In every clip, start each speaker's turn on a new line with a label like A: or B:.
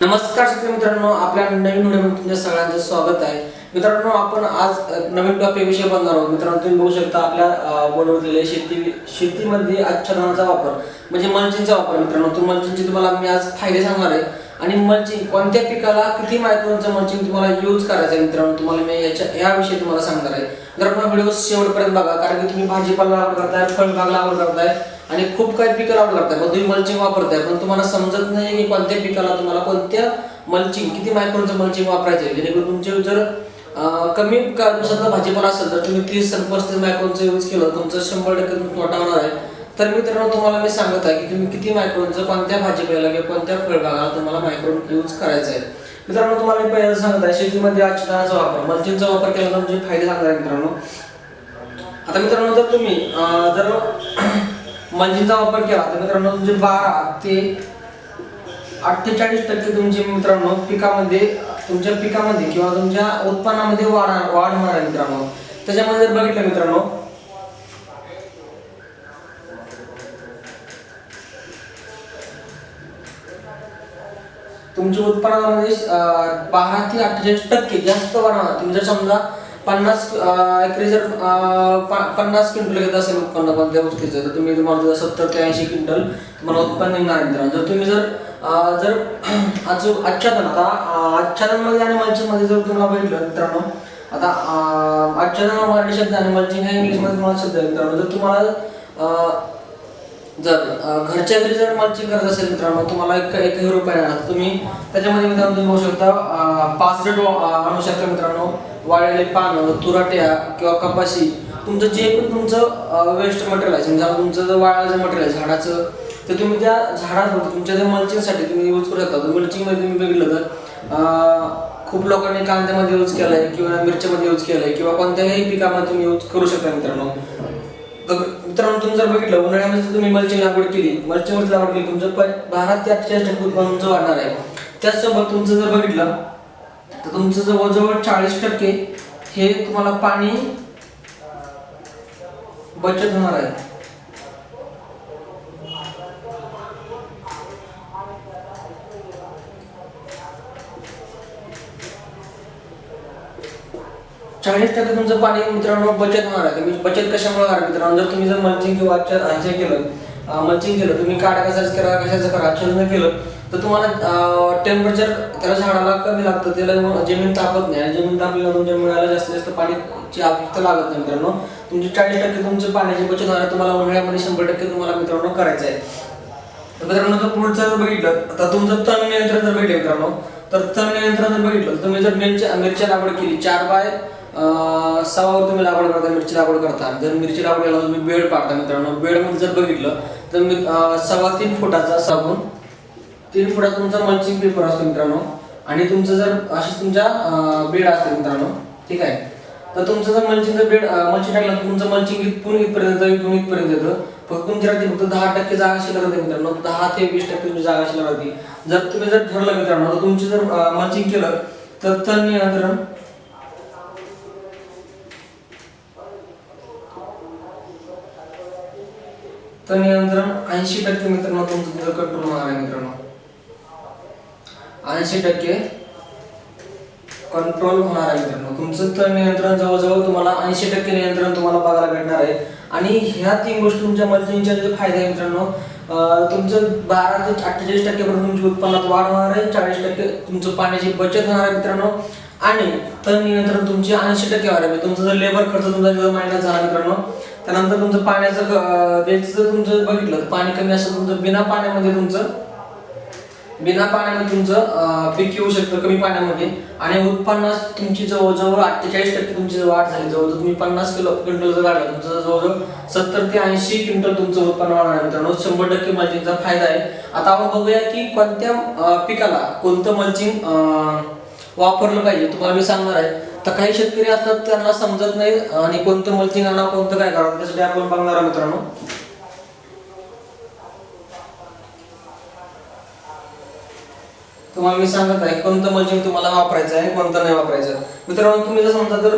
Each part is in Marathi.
A: नमस्कार शेतकरी मित्रांनो आपल्या नवीन व्हिडिओमध्ये तुमच्या सगळ्यांचं स्वागत आहे. मित्रांनो आपण आज नवीन टॉपिक विषय बनणार आहोत. मित्रांनो तुम्ही बघू शकता आपल्या अ, शेती शेतीमध्ये आच्छादनाचा वापर म्हणजे मल्चिंगचा वापर. मित्रांनो तो मल्चिंगचे तुम्हाला मी आज फायदे सांगणार आहे. आणि मल्चिंग कोणत्या पिकाला किती मायक्रोनचं मल्चिंग तुम्हाला यूज करायचं आहे मित्रांनो? तुम्हाला मी याच्या याविषयी तुम्हाला सांगणार आहे. मित्रांनो व्हिडिओ शेवटपर्यंत बघा कारण की तुम्ही भाजीपाला लागवड करताय फळबाग लागवड करताय आणि खूप काही पिकं लागवड करताय पण तुम्ही मल्चिंग वापरताय पण तुम्हाला समजत नाही की कोणत्या पिकाला तुम्हाला कोणत्या मल्चिंग किती मायक्रोनचं मल्चिंग वापरायचं आहे जेणेकरून तुमचे जर कमी दिवसातला भाजीपाला असेल तर तुम्ही तीस पस्तीस मायक्रोनचं यूज केलं तुमचं शंभर टक्के तोटा होणार आहे. तर मित्रांनो तुम्हाला मी सांगत आहे की तुम्ही किती मायक्रोनचं कोणत्या भाजीपाल्याला किंवा कोणत्या फळबागाला तुम्हाला मायक्रोन यूज करायचं आहे. मित्रांनो तुम्हाला मी पहिल्यांदा सांगत आहे शेतीमध्ये आच्छादनाचा वापर मल्चिंगचा वापर केला तर फायदे सांगणार आहे मित्रांनो. आता मित्रांनो जर तुम्ही जर मल्चिंगचा वापर केला तर मित्रांनो तुमचे बारा ते अठ्ठेचाळीस टक्के तुमचे मित्रांनो पिकामध्ये तुमच्या पिकामध्ये किंवा तुमच्या उत्पन्नामध्ये वाढ वाढ होणार आहे मित्रांनो. त्याच्यामध्ये जर बघितलं मित्रांनो तुमच्या उत्पन्नामध्ये बारा ते अठ्ठेचाळीस टक्के जास्त वाढ तुम्ही जर समजा पन्नास एकरी जर पन्नास क्विंटल घेत असेल उत्पन्न कोणत्या गोष्टीचं तर तुम्ही तुम्हाला सत्तर ते ऐंशी क्विंटल तुम्हाला उत्पन्न येणार आहे मित्रांनो. जर तुम्ही जर जर आज आच्छादन आता आच्छादन आच्छादनमध्ये आणि मल्चिंगमध्ये जर तुम्हाला बघितलं मित्रांनो आता आच्छादन मराठी शब्द आणि मल्चिंग हा इंग्लिशमध्ये तुम्हाला शब्द मित्रांनो. जर तुम्हाला जर घरच्या घरी जर मल्चिंग करत असेल मित्रांनो तुम्हाला एक एक रुपये येणार तुम्ही त्याच्यामध्ये मित्रांनो तुम्ही बघू शकता अं, पाच आणू शकता मित्रांनो वाळलेले पानं तुराट्या किंवा कपाशी. तुमचं जे पण तुमचं वेस्ट मटेरियल आहे समजा तुमचं जर वाळाचं मटेरियल आहे झाडाचं तर तुम्ही त्या झाडावर तुमच्या त्या मल्चिंगसाठी तुम्ही यूज करू शकता. मल्चिंगमध्ये तुम्ही बघितलं तर खूप लोकांनी कांद्यामध्ये यूज केला आहे किंवा मिरच्यामध्ये यूज केला आहे किंवा कोणत्याही पिकामध्ये तुम्ही यूज करू शकता मित्रांनो. मित्रांनो तुम्ही जर बघितलं उन्हाळ्यामध्ये जर तुम्ही मल्चिंग लागवड केली. मल्चिंगमध्ये लागवड केली. तुमचं प- बारा ते अठ्ठेचाळीस टक्के उत्पन्न तुमचं वाढणार आहे. त्याचसोबत तुमचं जर बघितलं तर तुमचं जवळजवळ चाळीस टक्के हे तुम्हाला पाणी बचत होणार आहे. चाळीस टक्के तुमचं पाणी मित्रांनो बचत होणार आहे. तुम्ही बचत कशामुळे होणार मित्रांनो? जर तुम्ही जर मल्चिंग किंवा हे केलं मल्चिंग केलं तुम्ही काड्या कशाच करा कशाचं करा आच्छादन केलं तर तुम्हाला टेम्परेचर त्याला झाडाला कमी लागतं. त्याला जमीन तापत नाही आणि जमीन तापल्यानं तुमच्या मिळायला जास्तीत जास्त पाण्याची आवश्यकता लागत नाही मित्रांनो. तुमची चाळीस टक्के तुमचं पाण्याची बचत होणार आहे. तुम्हाला उन्हाळ्यामध्ये शंभर टक्के तुम्हाला मित्रांनो करायचं आहे. तर मित्रांनो जर पुढचं जर बघितलं तर तुमचं तण नियंत्रण जर भेटेल मित्रांनो तर तण नियंत्रण जर बघितलं तर तुम्ही जर मिरच्या मिरच्या लागवड केली चार बाय सावावर तुम्ही लागवड करता मिरची लागवड करता. जर मिरची लागवड केला तुम्ही बेड पाडता मित्रांनो. बेडमध्ये जर बघितलं तर मी सव्वा तीन फुटाचा साबून तीन फुटात तुमचा मल्चिंग पेपर असतो मित्रांनो. आणि तुमचं जर अशी तुमच्या बेड असते मित्रांनो. ठीक आहे? तर तुमचं जर मल्चिंगचं बेड मल्चिंग टाकलं तर तुमचं मल्चिंग इथून इथपर्यंत इथून इथपर्यंत येतं. फक्त तुमच्या राहते फक्त दहा टक्के जागा शिल्लक राहते मित्रांनो. दहा ते वीस टक्के तुमची जागा शिल्लक राहते जर तुम्ही जर ठरलं मित्रांनो तर तुमची जर मल्चिंग केलं तर तण नियंत्रण तर नियंत्रण ऐंशी टक्के मित्रांनो तुमचं तिथं कंट्रोल होणार आहे मित्रांनो. ऐंशी टक्के कंट्रोल होणार आहे मित्रांनो. तुमचं तर नियंत्रण जवळजवळ तुम्हाला ऐंशी टक्के नियंत्रण तुम्हाला बघायला भेटणार आहे. आणि ह्या तीन गोष्टी तुमच्या मल्चिंगच्या जे फायदे आहे मित्रांनो तुमचं बारा ते अठ्ठेचाळीस टक्केपर्यंत तुमच्या उत्पन्नात वाढ होणार आहे. चाळीस टक्के तुमचं पाण्याची बचत होणार आहे मित्रांनो. आणि तण नियंत्रण तुमचे ऐंशी टक्के होणार आहे. तुमचा तुमचं जर लेबर खर्च तुमचा जर महिन्यात झाला मित्रांनो त्यानंतर तुमचं पाण्याचं ख- जर तुमचं बघितलं पाणी कमी असेल तुमचं बिना पाण्यामध्ये तुमचं बिना पाण्यामध्ये तुमचं पीक येऊ शकतं कमी पाण्यामध्ये. आणि उत्पन्न तुमची जवळजवळ अठ्ठेचाळीस टक्के तुमची वाढ झाली. जवळजवळ तुम्ही पन्नास किलो क्विंटल जर काढलं तुमचं जवळजवळ सत्तर ते ऐंशी क्विंटल तुमचं उत्पन्न वाढणार मित्रांनो. शंभर टक्के मल्चिंगचा फायदा आहे. आता आपण बघूया की कोणत्या पिकाला कोणतं मल्चिंग वापरलं पाहिजे. तुम्हाला मी सांगणार आहे. तर काही शेतकरी असतात त्यांना समजत नाही आणि कोणतं मल्चिंग आणा कोणतं काय करावं त्यासाठी आपण बघणार आहोत मित्रांनो. तुम्हाला मी सांगत आहे कोणतं मल्चिंग तुम्हाला वापरायचं आहे कोणतं नाही वापरायचं. मित्रांनो तुम्ही जर समजा जर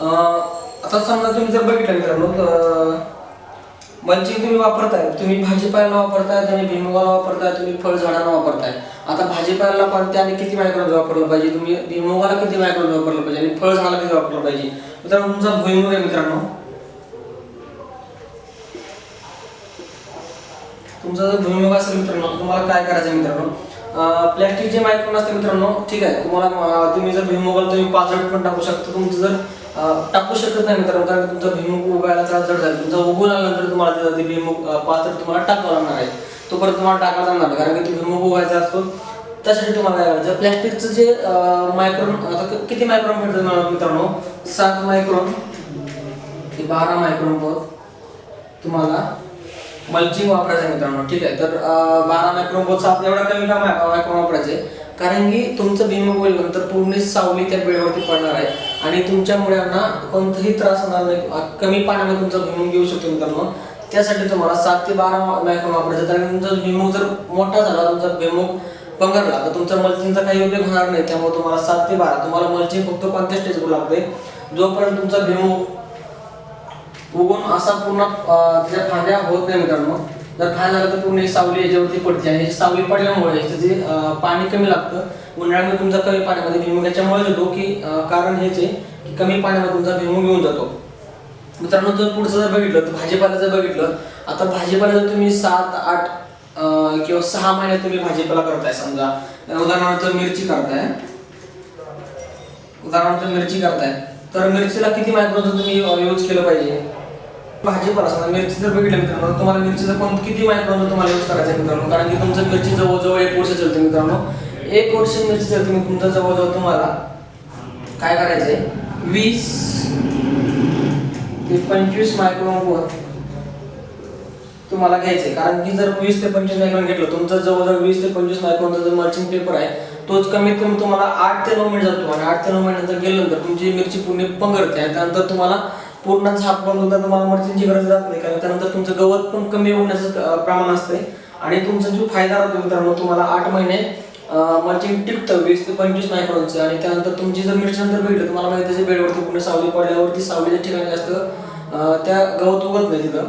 A: अं, आता समजा तुम्ही जर बघितलं मित्रांनो तर मल्चिंग तुम्ही वापरताय तुम्ही भाजीपाल्याला वापरताय तुम्ही भुईमुगाला वापरताय तुम्ही फळझाडांना वापरताय. आता भाजीपाल्याला पण त्याने किती मायक्रोन वापरलं पाहिजे? तुम्ही भुईमुगाला किती मायक्रोन वापरलं पाहिजे? आणि फळ झाला किती वापरलं पाहिजे? मित्रांनो तुमचा भुईमुग आहे मित्रांनो. तुमचा जर भुईमुग असेल मित्रांनो तुम्हाला काय करायचं आहे मित्रांनो? प्लॅस्टिक जे मायक्रोन असते मित्रांनो ठीक आहे तुम्हाला तुम्ही जर भुईमुगाला तुम्ही पाचट पण टाकू शकता तुमचं जर टाकू शकत नाही मित्रांनो कारण तुमचा भुईमुग उगायला त्रास जड झाला तुमचा उगवून आल्यानंतर तुम्हाला ते- भुईमुग पाचट तुम्हाला टाकावं लागणार आहे. तो परत तुम्हाला टाकायला जाणार नाही. कारण की तुम्ही भुईमुग उगायचा असतो. त्यासाठी तुम्हाला काय करायचं? प्लॅस्टिकचं जे मायक्रोन आता किती मायक्रोन भेटतं मित्रांनो? सात मायक्रोन ते बारा मायक्रोन वर तुम्हाला मल्चिंग वापरायचं आहे मित्रांनो ठीक आहे? तर बारा मायक्रोन बोलचा आपल्या एवढा कमी का मायक्रोन वापरायचे कारण की तुमचं भीमुग होईल नंतर पूर्ण सावली त्या बेडवरती पडणार आहे. आणि तुमच्या मुलांना कोणताही त्रास होणार नाही. कमी पाण्यामध्ये तुमचा भीमुग घेऊ शकतो मित्रांनो. त्यासाठी तुम्हाला सात ते बारा मायक्रोन वापरायचं. कारण तुमचा भीमुग जर मोठा झाला तुमचा भीमुग पंगडला तर तुमचा मल्चिंगचा काही उपयोग होणार नाही. त्यामुळे तुम्हाला सात ते बारा तुम्हाला मल्चिंग फक्त कोणत्या स्टेजवर लागते जोपर्यंत तुमचा भीमुग उगवून असा पूर्ण त्याच्या फांद्या होत नाही मित्रांनो जर फांद्या झाला तर पूर्ण ही सावली याच्यावरती पडते. आणि सावली पडल्यामुळे याचं जे पाणी कमी लागतं उन्हाळ्यामध्ये तुमचा कमी पाण्यामध्ये भीमुग याच्यामुळे येतो की कारण हेच आहे की कमी पाण्यामध्ये तुमचा भीमुग येऊन जातो. मित्रांनो जर पुढचं जर बघितलं तर भाजीपाला जर बघितलं आता भाजीपाला जर तुम्ही सात आठ किंवा सहा महिन्यात तुम्ही भाजीपाला करताय समजा उदाहरणार्थ मिरची करताय उदाहरणार्थ मिरची करताय तर मिरचीला किती मायक्रोनचं तुम्ही यूज केलं पाहिजे? भाजीपाला समजा मिरची जर बघितलं मित्रांनो तुम्हाला मिरचीचं कोण किती मायक्रोनचं तुम्हाला यूज करायचं मित्रांनो? कारण की तुमचं मिरची जवळजवळ एक वर्ष चलते मित्रांनो. एक वर्ष मिरची चलते तुमचं जवळजवळ तुम्हाला काय करायचं आहे वीस ते पंचवीस मायक्रोन तुम्हाला घ्यायचे कारण की जर वीस ते पंचवीस मायक्रॉन घेतलं तुमचं जवळजवळ वीस ते पंचवीस मायक्रॉनचा जो मर्चिंग पेपर आहे तोच कमीत कमी तुम्हाला आठ ते नऊ मिनिट जातो. आणि आठ ते नऊ मिनिटानंतर गेल्यानंतर तुमची मिरची पूर्ण पंगरते आणि त्यानंतर तुम्हाला पूर्ण झाप बंद होता तुम्हाला मर्चिंगची गरज राहत नाही. कारण त्यानंतर तुमचं गवत पण कमी होण्याचं प्रमाण असते आणि तुमचा जो फायदा राहतो मित्रांनो तुम्हाला आठ महिने म्हणजे टिकतं वीस ते पंचवीस मायक्रॉनचं. आणि त्यानंतर तुमची जर मिरची नंतर भेटलं तुम्हाला माहिती त्याच्या बेडवरती पूर्ण सावली पडल्यावरती सावलीच्या ठिकाणी जास्त त्या गवत उगत नाही तिथं.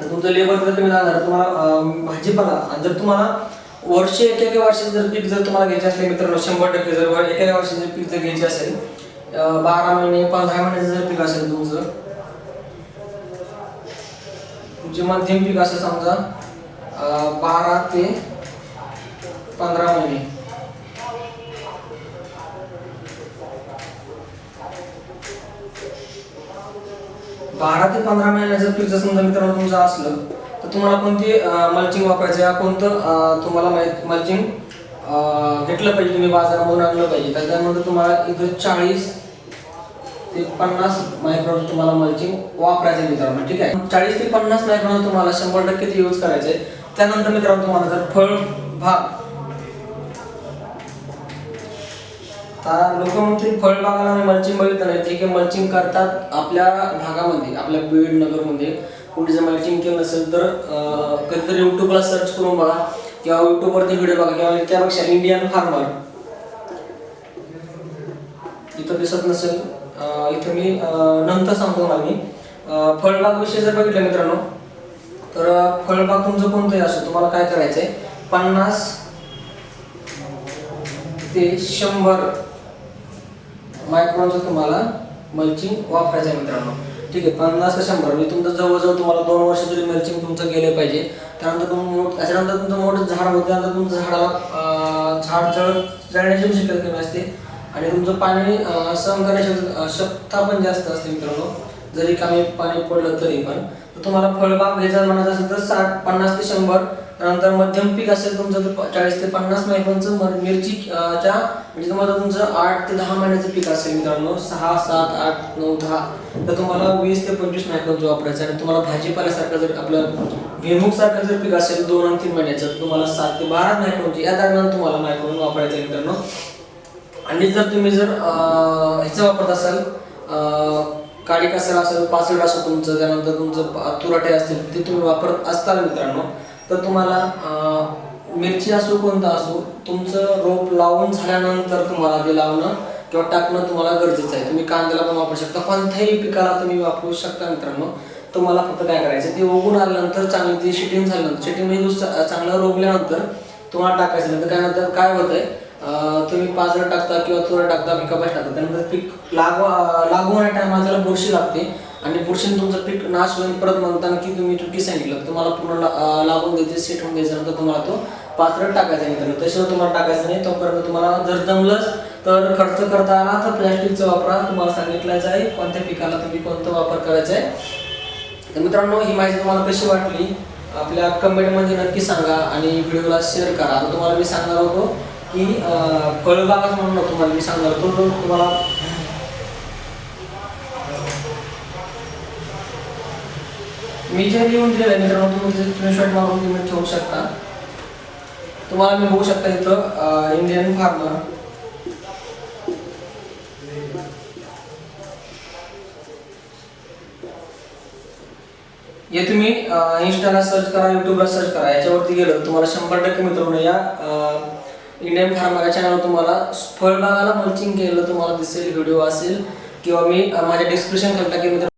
A: तुमचं लेबर जर तुम्ही जाणार तुम्हाला भाजीपाला आणि जर तुम्हाला वर्ष एक एका वर्षाचं जर पीक जर तुम्हाला घ्यायचे असले मित्रांनो शंभर टक्के जर एक एका वर्षाचं पीक जर घ्यायचे असेल बारा महिने पंधरा महिन्याचं जर पीक असेल तुमचं तुमचे मध्यम पीक असेल समजा बारा ते पंधरा महिने. बारा ते पंधरा महिन्याचं पीक जर समजा मित्रांनो तुमचं असलं तर तुम्हाला कोणती मल्चिंग वापरायचं कोणतं तुम्हाला मल्चिंग घेतलं पाहिजे तुम्ही बाजारामधून आणलं पाहिजे. त्याच्यानंतर तुम्हाला इथं चाळीस ते पन्नास मायक्रॉन तुम्हाला मल्चिंग वापरायचं मित्रांनो ठीक आहे? चाळीस ते पन्नास मायक्रॉन तुम्हाला शंभर टक्के ते यूज करायचे त्यानंतर मित्रांनो तुम्हाला जर फळ भाग आता लोक म्हणतील फळबागाला आणि मल्चिंग बघितलं नाही. जे काही मल्चिंग करतात आपल्या भागामध्ये आपल्या बीड नगरमध्ये. कुठे जर मल्चिंग केलं नसेल तर कधीतरी युट्यूबला सर्च करून बघा. किंवा युट्यूबवरती व्हिडिओ बघा. किंवा त्यापेक्षा इंडियन फार्मर इथं दिसत नसेल. इथं मी नंतर सांगतो ना मी. फळबाग विषयी जर बघितलं मित्रांनो तर फळबाग तुमचं कोणतंही असो तुम्हाला काय करायचंय? पन्नास ते शंभर मायक्रॉनचं तुम्हाला मल्चिंग वापरायचं आहे मित्रांनो. ठीक आहे पन्नास ते शंभर. म्हणजे तुमचं जवळजवळ तुम्हाला दोन वर्ष तरी मल्चिंग तुमचं गेले पाहिजे त्यानंतर तुम्ही मोठ त्याच्यानंतर तुमचं मोठं झाड होतं त्यानंतर तुमचं झाडाला झाड जळ जळण्याची शक्यता कमी असते. आणि तुमचं पाणी सहन करण्याची शक्यता क्षमता पण जास्त असते मित्रांनो. जरी कमी पाणी पडलं तरी पण. तर तुम्हाला फळबाग घ्यायचा म्हणायचं असेल तर साठ पन्नास ते शंभर त्यानंतर मध्यम पीक असेल तुमचं तर चाळीस ते पन्नास मायक्रोनचं मर- मिरची च्या म्हणजे तुम्हाला तुमचं आठ ते दहा महिन्याचं पीक असेल मित्रांनो सहा सात आठ नऊ दहा. तर तुम्हाला वीस ते पंचवीस मायक्रॉनचं वापरायचं आहे आणि तुम्हाला भाजीपाल्यासारखं जर आपलं भेमुखसारखं जर पीक असेल दोन आणि तीन महिन्याचं तुम्हाला सात ते बारा मायक्रॉनचे या दरम्यान तुम्हाला मायक्रोन वापरायचं आहे मित्रांनो. आणि जर तुम्ही जर ह्याचं वापरत असाल काळी कचरा असेल पाचड असो तुमचं त्यानंतर तुमचं तुराटे असतील ते तुम्ही वापरत असताल मित्रांनो तर तुम्हाला मिरची असो कोणता असो तुमचं रोप लावून झाल्यानंतर तुम्हाला ते लावणं किंवा टाकणं तुम्हाला गरजेचं आहे. तुम्ही कांद्याला पण वापरू शकता कोणत्याही पिकाला तुम्ही वापरू शकता मित्रांनो. तुम्हाला फक्त काय करायचं ते उगून आल्यानंतर चांगली ती शिटिंग झाल्यानंतर शिटिंग म्हणजे चांगलं रोगल्यानंतर तुम्हाला टाकायचं नंतर काय नंतर काय होतंय आहे तुम्ही पाजर टाकता किंवा तुरा टाकता की टाकता त्यानंतर पीक लागवा लागू होण्या टायमाला त्याला बुरशी लागते. आणि बुरशीने तुमचं पीक नाश होईल परत म्हणताना की तुम्ही चुकी सांगितलं तुम्हाला पूर्ण ला- लागून द्यायचे सेट होऊन द्यायचं नंतर तुम्हाला तो पात्र टाकायचा आहे मित्रांनो. तसं तुम्हाला टाकायचं नाही तोपर्यंत तुम्हाला जर जमलंच तर खर्च करता आला तर प्लॅस्टिकचा वापरा. तुम्हाला सांगितलं आहे कोणत्या पिकाला तुम्ही कोणता वापर करायचा आहे. तर मित्रांनो ही माहिती तुम्हाला कशी वाटली आपल्या कमेंटमध्ये नक्की सांगा आणि व्हिडिओला शेअर करा. आता तुम्हाला मी सांगणार होतो की फळबागाच म्हणून तुम्हाला मी सांगणार होतो तुम्हाला मी जे लिहून दिलेलं आहे मित्रांनो तुम्ही स्क्रीनशॉट मारून तुम्ही ठेवू शकता. तुम्हाला मी बघू शकता इथं इंडियन फार्मर हे तुम्ही इंस्टाला सर्च करा युट्यूबला सर्च करा. याच्यावरती गेलं तुम्हाला शंभर टक्के मित्रांनो या इंडियन फार्मर या चॅनलवर तुम्हाला फळबागाला मल्चिंग केलं तुम्हाला दिसेल व्हिडिओ असेल किंवा मी माझ्या डिस्क्रिप्शन खाली टाकेल मित्रांनो